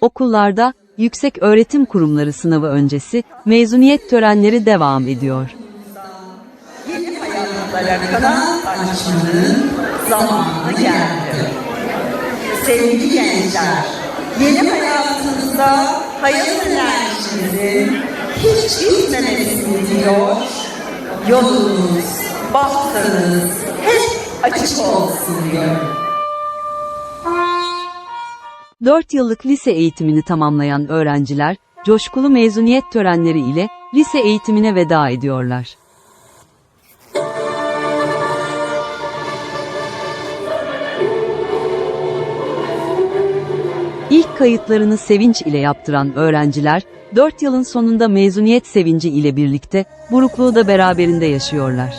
Okullarda, yüksek öğretim kurumları sınavı öncesi, mezuniyet törenleri devam ediyor. yeni hayatlara kanat açmanın zamanı geldi. Sevgili gençler, yeni hayatınızda hayat enerjinizin hiç bitmemesini diliyor. Yolunuz, bahtınız hep açık olsun diyorum. 4 yıllık lise eğitimini tamamlayan öğrenciler, coşkulu mezuniyet törenleri ile lise eğitimine veda ediyorlar. İlk kayıtlarını sevinç ile yaptıran öğrenciler, 4 yılın sonunda mezuniyet sevinci ile birlikte burukluğu da beraberinde yaşıyorlar.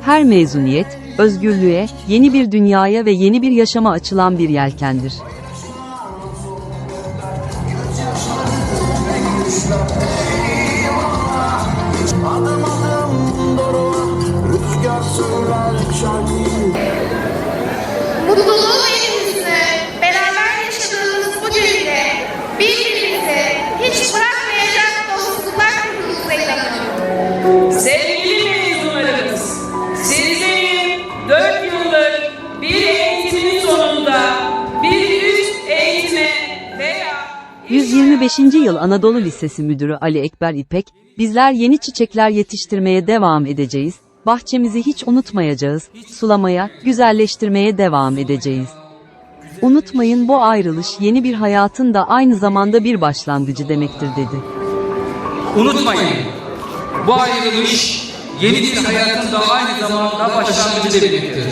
Her mezuniyet, özgürlüğe, yeni bir dünyaya ve yeni bir yaşama açılan bir yelkendir. 125. yıl Anadolu Lisesi Müdürü Ali Ekber İpek, bizler yeni çiçekler yetiştirmeye devam edeceğiz, bahçemizi hiç unutmayacağız, sulamaya, güzelleştirmeye devam edeceğiz. Unutmayın bu ayrılış yeni bir hayatın da aynı zamanda bir başlangıcı demektir dedi. Unutmayın, bu ayrılış yeni bir hayatın da aynı zamanda başlangıcı demektir.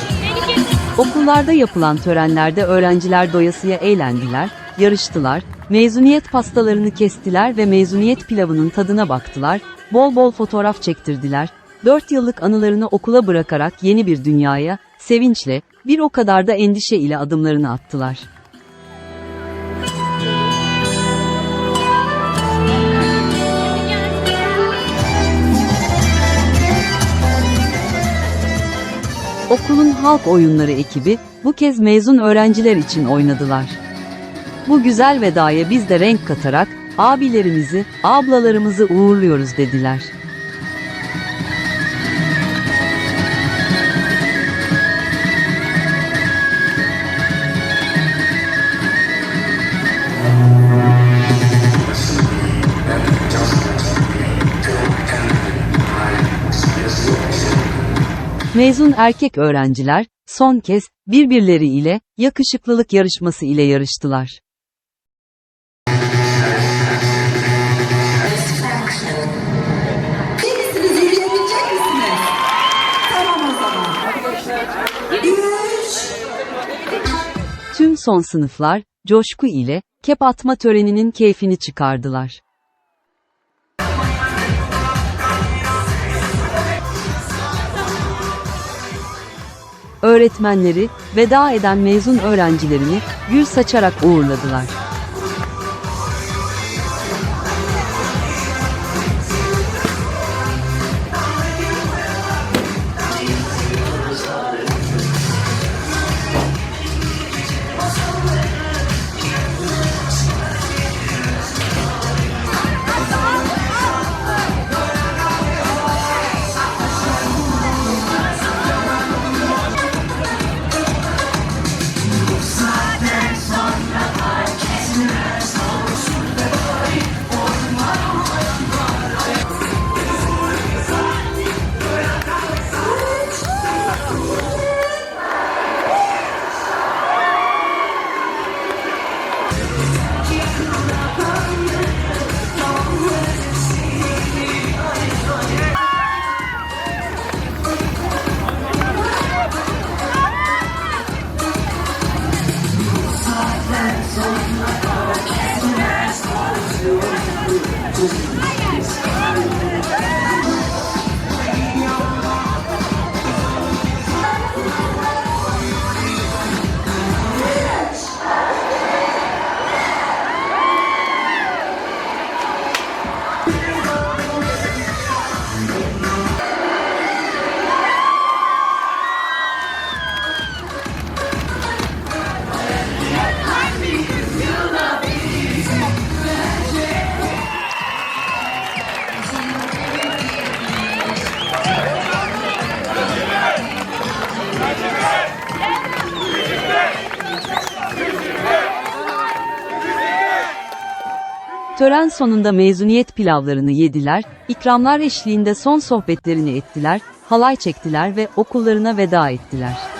Okullarda yapılan törenlerde öğrenciler doyasıya eğlendiler, yarıştılar, mezuniyet pastalarını kestiler ve mezuniyet pilavının tadına baktılar, bol bol fotoğraf çektirdiler, 4 yıllık anılarını okula bırakarak yeni bir dünyaya, sevinçle, bir o kadar da endişe ile adımlarını attılar. Okulun halk oyunları ekibi bu kez mezun öğrenciler için oynadılar. Bu güzel vedaya biz de renk katarak abilerimizi, ablalarımızı uğurluyoruz dediler. Mezun erkek öğrenciler son kez birbirleri ile yakışıklılık yarışması ile yarıştılar. Son sınıflar coşku ile kep atma töreninin keyfini çıkardılar. Öğretmenleri veda eden mezun öğrencilerini gül saçarak uğurladılar. Tören sonunda mezuniyet pilavlarını yediler, ikramlar eşliğinde son sohbetlerini ettiler, halay çektiler ve okullarına veda ettiler.